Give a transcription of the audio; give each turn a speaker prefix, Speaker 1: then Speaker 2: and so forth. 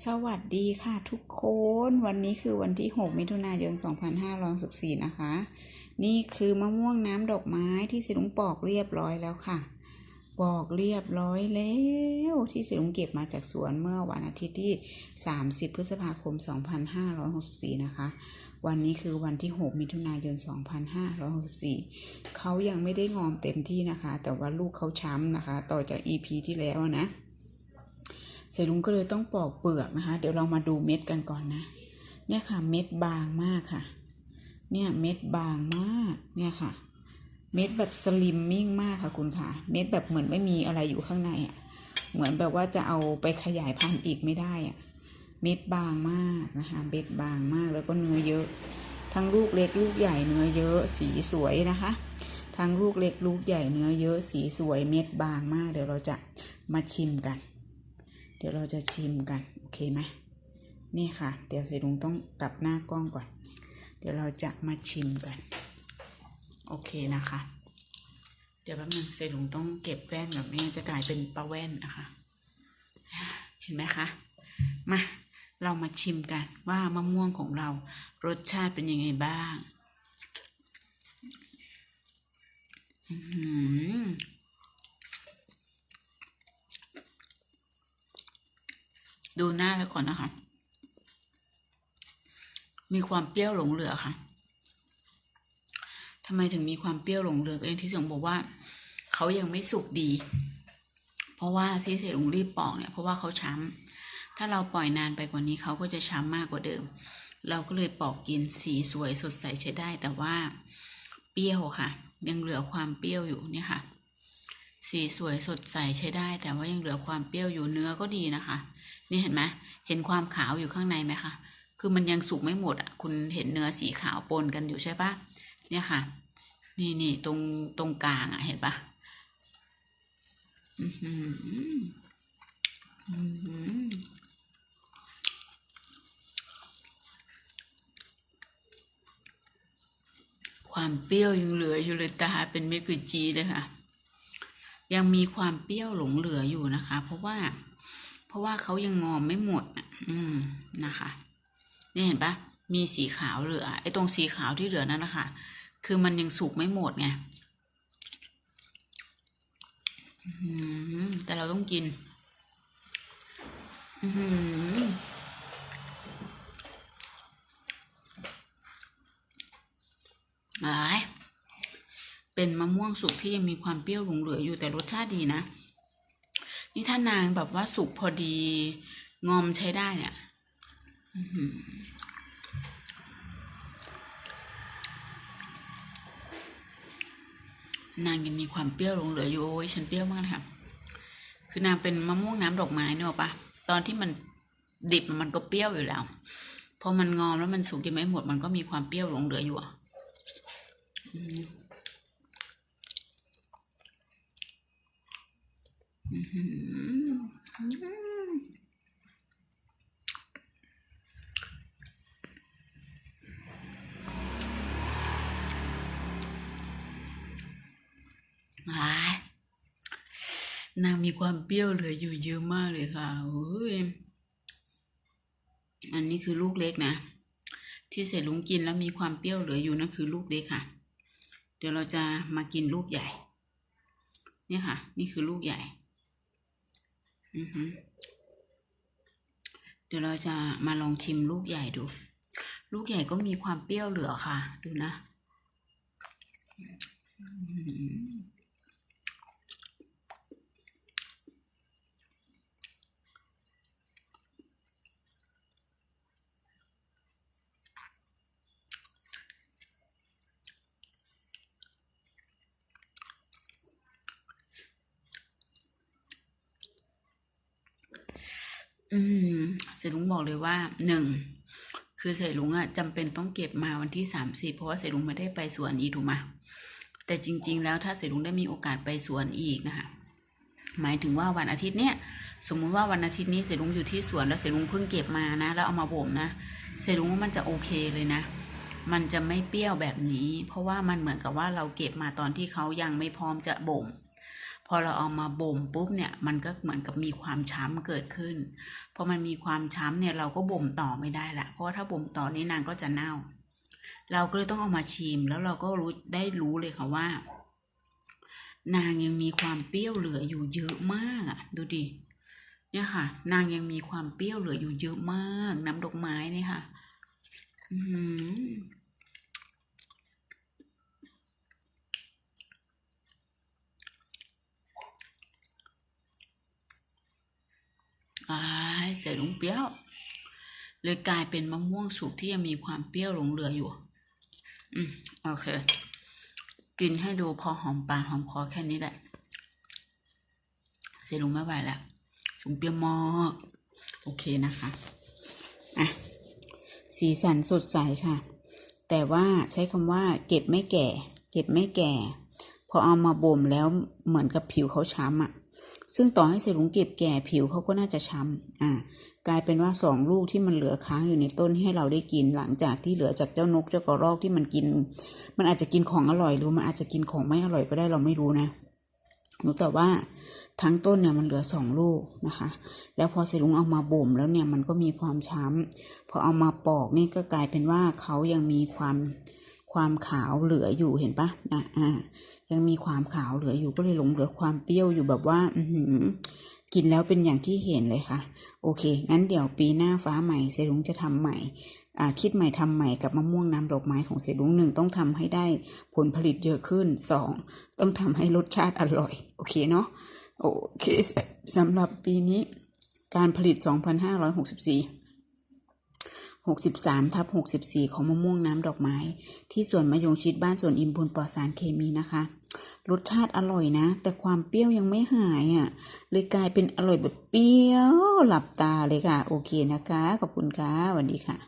Speaker 1: สวัสดีค่ะทุกคน วันนี้คือวันที่ 6 มิถุนายน 2564 นะคะ นี่คือมะม่วงน้ำดอกไม้ที่สิลุงปอกเรียบร้อยแล้วค่ะ ปอกเรียบร้อยแล้วที่สิลุงเก็บมาจากสวนเมื่อวันอาทิตย์ที่ 30 พฤษภาคม 2564 นะคะ วันนี้คือวันที่ 6 มิถุนายน 2564 เขายังไม่ได้งอมเต็มที่นะคะ แต่ว่าลูกเขาช้ำนะคะ ต่อจาก EP ที่แล้วนะ เสร็จลุงก็เลยต้องปอกเปลือกนะคะ เดี๋ยวเรามาดูเม็ดกันก่อนนะ เนี่ยค่ะเม็ดบางมากค่ะ เนี่ยเม็ดบางมาก เนี่ยค่ะ เม็ดแบบสลิมมิ่งมากค่ะคุณค่ะ เม็ดแบบเหมือนไม่มีอะไรอยู่ข้างในอะ่ะ เหมือนแบบว่าจะเอาไปขยายพันธุ์อีกไม่ได้อะ่ะ เม็ดบางมากนะคะ เม็ดบางมากแล้วก็เนื้อเยอะ ทั้งลูกเล็กลูกใหญ่เนื้อเยอะ สีสวยนะคะทั้งลูกเล็กลูกใหญ่เนื้อเยอะสีสวยเม็ดบางมาก เดี๋ยวเราจะมาชิมกัน ดี๋ยวเราจะชิมกัน โอเคไหมนี่ค่ะ เดี๋ยวเสลุงต้องกลับหน้ากล้องก่อน เดี๋ยวเราจะมาชิมกัน โอเคนะคะ เดี๋ยวแป๊บนึงเสลุงต้องเก็บแว่นแบบนี้จะกลายเป็นปลาแว่นนะคะ เห็นไหมคะ มา เรามาชิมกันว่ามะม่วงของเรารสชาติเป็นยังไงบ้าง อื้อหือ ดูหน้าแล้วก่อนนะคะ มีความเปรี้ยวหลงเหลือค่ะทำไมถึงมีความเปรี้ยวหลงเหลือก็อย่างที่สงบอกว่า เขายังไม่สุกดี เพราะว่าที่เสลุงรีบปอกเนี่ยเพราะว่าเขาช้ำถ้าเราปล่อยนานไปกว่านี้เขาก็จะช้ำมากกว่าเดิม เราก็เลยปอกกินสีสวยสดใสใช้ได้ แต่ว่าเปรี้ยวค่ะ ยังเหลือความเปรี้ยวอยู่เนี่ยค่ะ สีสวยสดใสใช้ได้ แต่ว่ายังเหลือความเปรี้ยวอยู่เนื้อก็ดีนะคะ นี่เห็นไหมเห็นความขาวอยู่ข้างในไหมคะคือมันยังสุกไม่หมดอะ คุณเห็นเนื้อสีขาวปนกันอยู่ใช่ปะเนี่ยค่ะ นี่นี่ตรงตรงกลางอะ เห็นปะอือหืออือหือความเปรี้ยวยังเหลืออยู่เลยตาเป็นเม็ดกุยจีเลยค่ะ ยังมีความเปรี้ยวหลงเหลืออยู่นะคะ เพราะว่า เพราะว่าเขายังงอมไม่หมดอืมนะคะนี่เห็นปะมีสีขาวเหลือไอ้ตรงสีขาวที่เหลือนั่นนะคะ คือมันยังสุกไม่หมดไงแต่เราต้องกิน อือหือหลาย เป็นมะม่วงสุกที่ยังมีความเปรี้ยวหลงเหลืออยู่แต่รสชาติดีนะ นี่ถ้านางแบบว่าสุกพอดี งอมใช้ได้เนี่ยนางยังมีความเปรี้ยวหลงเหลืออยู่โอ้ยฉันเปรี้ยวมากนะคะคือนางเป็นมะม่วงน้ำดอกไม้เนอะปะตอนที่มันดิบมันก็เปรี้ยวอยู่แล้วพอมันงอมแล้วมันสุกยังไม่หมดมันก็มีความเปรี้ยวหลงเหลืออยู่อะอืมอื้อหืออ่า นางมีความเปรี้ยวเหลืออยู่เยอะมากเลยค่ะโอ้ยอันนี้คือลูกเล็กนะ ที่เสร็จลุงกินแล้วมีความเปรี้ยวเหลืออยู่นั่นคือลูกเล็กค่ะ เดี๋ยวเราจะมากินลูกใหญ่ เนี่ยค่ะ นี่คือลูกใหญ่ เดี๋ยวเราจะมาลองชิมลูกใหญ่ดู ลูกใหญ่ก็มีความเปรี้ยวเหลือค่ะ ดูนะ อืมเสรลุงบอกเลยว่าหนึ่งคือเสรลุงอะจำเป็นต้องเก็บมาวันที่สามสิบเพราะว่าเสรลุงไม่ได้ไปสวนอีกถูกไหมแต่จริง ๆ แล้วถ้าเสรลุงได้มีโอกาสไปสวนอีกนะคะหมายถึงว่าวันอาทิตย์เนี้ยสมมุติว่าวันอาทิตย์นี้เสรลุงอยู่ที่สวนแล้วเสรลุงเพิ่งเก็บมานะ แล้วเอามาบ่มนะเสรลุงว่ามันจะโอเคเลยนะ มันจะไม่เปรี้ยวแบบนี้ เพราะว่ามันเหมือนกับว่าเราเก็บมาตอนที่เขายังไม่พร้อมจะบ่ม ออเราเอามาบ่มปุ๊บเนี่ยมันก็เหมือนกับมีความช้ำเกิดขึ้นพอมันมีความช้ำเนี่ยเราก็บ่มต่อไม่ได้ละเพราะว่าถ้าบ่มต่อนี่นางก็จะเน่า เราก็เลยต้องเอามาชิม แล้วเราก็รู้ได้รู้เลยค่ะว่า นางยังมีความเปรี้ยวเหลืออยู่เยอะมากอะดูดิเนี่ยค่ะ นางยังมีความเปรี้ยวเหลืออยู่เยอะมาก น้ำดอกไม้เนี่ยค่ะ อือหือ อายใส่ลุงเปรี้ยว เลยกลายเป็นมะม่วงสุกที่ยังมีความเปรี้ยวหลงเหลืออยู่ อืมโอเค กินให้ดูพอหอมปากหอมคอแค่นี้แหละเสร็จลุงไม่ไหวแล้วลุงเปรี้ยวมากโอเคนะคะอะสีสันสดใสค่ะ แต่ว่าใช้คำว่าเก็บไม่แก่ เก็บไม่แก่ พอเอามาบ่มแล้วเหมือนกับผิวเขาช้ำอะ ซึ่งต่อให้เสลุงเก็บแก่ผิวเขาก็น่าจะช้ำอ่ากลายเป็นว่าสองลูกที่มันเหลือค้างอยู่ในต้นให้เราได้กินหลังจากที่เหลือจากเจ้านกเจ้ากระรอกที่มันกิน มันอาจจะกินของอร่อยหรือมันอาจจะกินของไม่อร่อยก็ได้เราไม่รู้นะหนูแต่ว่าทั้งต้นเนี่ยมันเหลือสองลูกนะคะ แล้วพอเสลุงเอามาบ่มแล้วเนี่ยมันก็มีความช้ำพอเอามาปอกนี่ก็กลายเป็นว่าเขายังมีความความขาวเหลืออยู่เห็นปะอะอ่า ยังมีความขาวเหลืออยู่ก็เลยหลงเหลือความเปรี้ยวอยู่แบบว่า อืกินแล้วเป็นอย่างที่เห็นเลยค่ะ โอเค งั้นเดี๋ยวปีหน้าฟ้าใหม่เซรุงจะทำใหม่คิดใหม่ทำใหม่กับมะม่วงน้ำดอกไม้ของเซรุงหนึ่งต้องทำให้ได้ผลผลิตเยอะขึ้นสองต้องทำให้รสชาติอร่อย โอเคเนาะโอเคสำหรับปีนี้การผลิต 2564 63ทับ64 ของมะม่วงน้ำดอกไม้ ที่สวนมะยงชิดบ้านสวนอิมบุญปลอดสารเคมีนะคะ รสชาติอร่อยนะ แต่ความเปรี้ยวยังไม่หายอะ เลยกลายเป็นอร่อยแบบเปรี้ยวหลับตาเลยค่ะ โอเคนะคะ ขอบคุณค่ะสวัสดีค่ะ